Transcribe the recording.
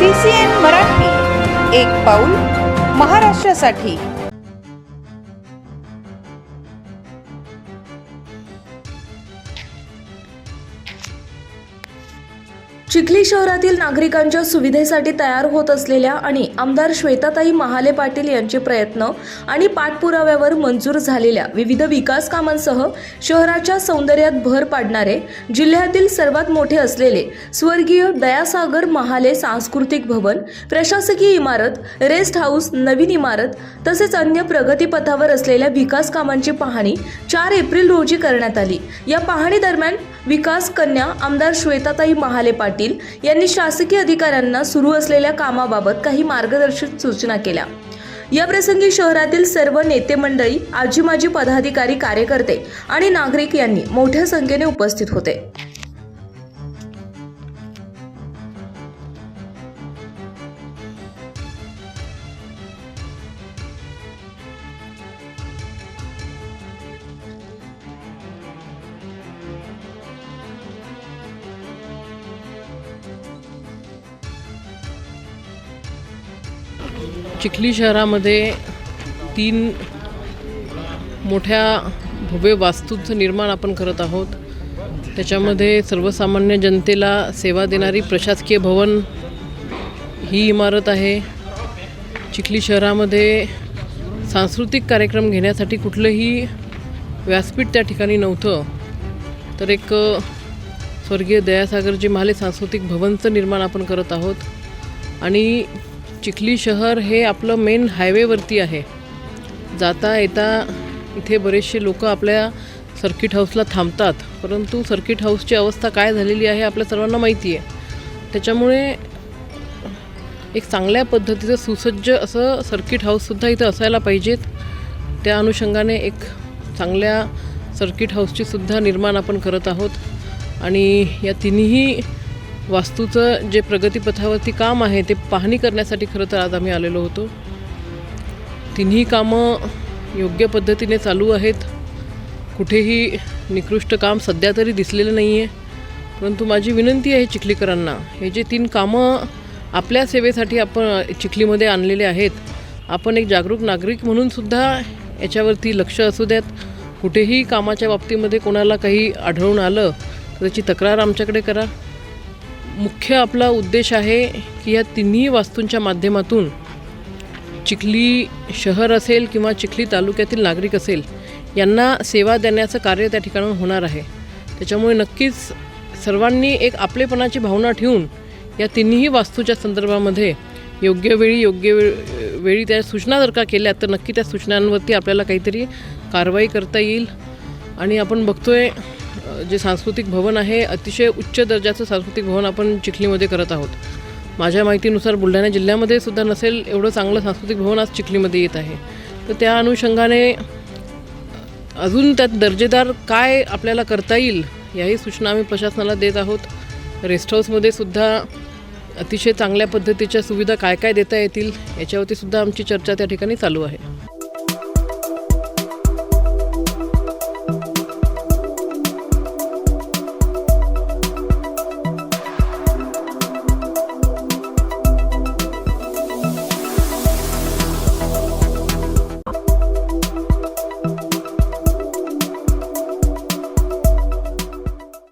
C C N Marathi एक पाऊल महाराष्ट्रासाठी. चिखली शहरातील नागरिकांच्या सुविधेसाठी तयार होत असलेल्या आणि आमदार श्वेताताई महाले पाटील यांचे प्रयत्न आणि पाठपुराव्यावर मंजूर झालेल्या विविध विकास कामांसह शहराच्या सौंदर्यात भर पाडणारे जिल्ह्यातील सर्वात मोठे असलेले स्वर्गीय दयासागर महाले सांस्कृतिक भवन प्रशासकीय इमारत रेस्ट हाऊस नवीन इमारत तसेच अन्य प्रगतीपथावर असलेल्या विकास कामांची पाहणी चार एप्रिल रोजी करण्यात आली. या पाहणी दरम्यान विकास कन्या आमदार श्वेताताई महाले पाटील यांनी शासकीय अधिकाऱ्यांना सुरू असलेल्या कामाबाबत काही मार्गदर्शक सूचना केल्या. या प्रसंगी शहरातील सर्व नेते मंडळी आजी माजी पदाधिकारी कार्यकर्ते आणि नागरिक यांनी मोठ्या संख्येने उपस्थित होते. चिखली शहरामध्ये तीन मोठ्या भव्य वास्तूंचं निर्माण आपण करत आहोत. त्याच्यामध्ये सर्वसामान्य जनतेला सेवा देणारी प्रशासकीय भवन ही इमारत आहे. चिखली शहरामध्ये सांस्कृतिक कार्यक्रम घेण्यासाठी कुठलंही व्यासपीठ त्या ठिकाणी नव्हतं. तर एक स्वर्गीय दयासागरजी महाले सांस्कृतिक भवनचं निर्माण आपण करत आहोत. आणि चिखली शहर हे आपलं मेन हायवेवरती आहे. जाता येता इथे बरेचसे लोक आपल्या सर्किट हाऊसला थांबतात. परंतु सर्किट हाऊसची अवस्था काय झालेली आहे आपल्या सर्वांना माहिती आहे त्याच्यामुळे एक चांगल्या पद्धतीचं सुसज्ज असं सर्किट हाऊससुद्धा इथं असायला पाहिजेत. त्या अनुषंगाने एक चांगल्या सर्किट हाऊसचीसुद्धा निर्माण आपण करत आहोत. आणि या तिन्ही वास्तूचं जे प्रगतीपथावरती काम आहे ते पाहणी करण्यासाठी खरं तर आज आम्ही आलेलो होतो. तिन्ही कामं योग्य पद्धतीने चालू आहेत. कुठेही निकृष्ट काम सध्या तरी दिसलेलं नाही आहे परंतु माझी विनंती आहे चिखलीकरांना हे जे तीन कामं आपल्या सेवेसाठी आपण चिखलीमध्ये आणलेले आहेत आपण एक जागरूक नागरिक म्हणूनसुद्धा याच्यावरती लक्ष असू द्यात. कुठेही कामाच्या बाबतीमध्ये कोणाला काही आढळून आलं तर त्याची तक्रार आमच्याकडे करा. मुख्य आपला उद्देश आहे की या तिन्ही वास्तूंच्या माध्यमातून चिखली शहर असेल किंवा चिखली तालुक्यातील नागरिक असेल यांना सेवा देण्याचं कार्य त्या ठिकाणून होणार आहे. त्याच्यामुळे नक्कीच सर्वांनी एक आपलेपणाची भावना ठेवून या तिन्ही वास्तूच्या संदर्भामध्ये योग्य वेळी योग्य वे वेळी त्या सूचना जर का केल्या तर नक्की त्या सूचनांवरती आपल्याला काहीतरी कारवाई करता येईल. आणि आपण बघतोय आहे जे सांस्कृतिक भवन आहे अतिशय उच्च दर्जाचं सांस्कृतिक भवन आपण चिखलीमध्ये करत आहोत. माझ्या माहितीनुसार बुलढाणा जिल्ह्यामध्ये सुद्धा नसेल एवढं चांगलं सांस्कृतिक भवन आज चिखलीमध्ये येत आहे. तर त्या अनुषंगाने अजून त्यात दर्जेदार काय आपल्याला करता येईल याही सूचना आम्ही प्रशासनाला देत आहोत. रेस्ट हाऊसमध्ये सुद्धा अतिशय चांगल्या पद्धतीच्या सुविधा काय काय देता येतील याच्यावरती सुद्धा आमची चर्चा त्या ठिकाणी चालू आहे.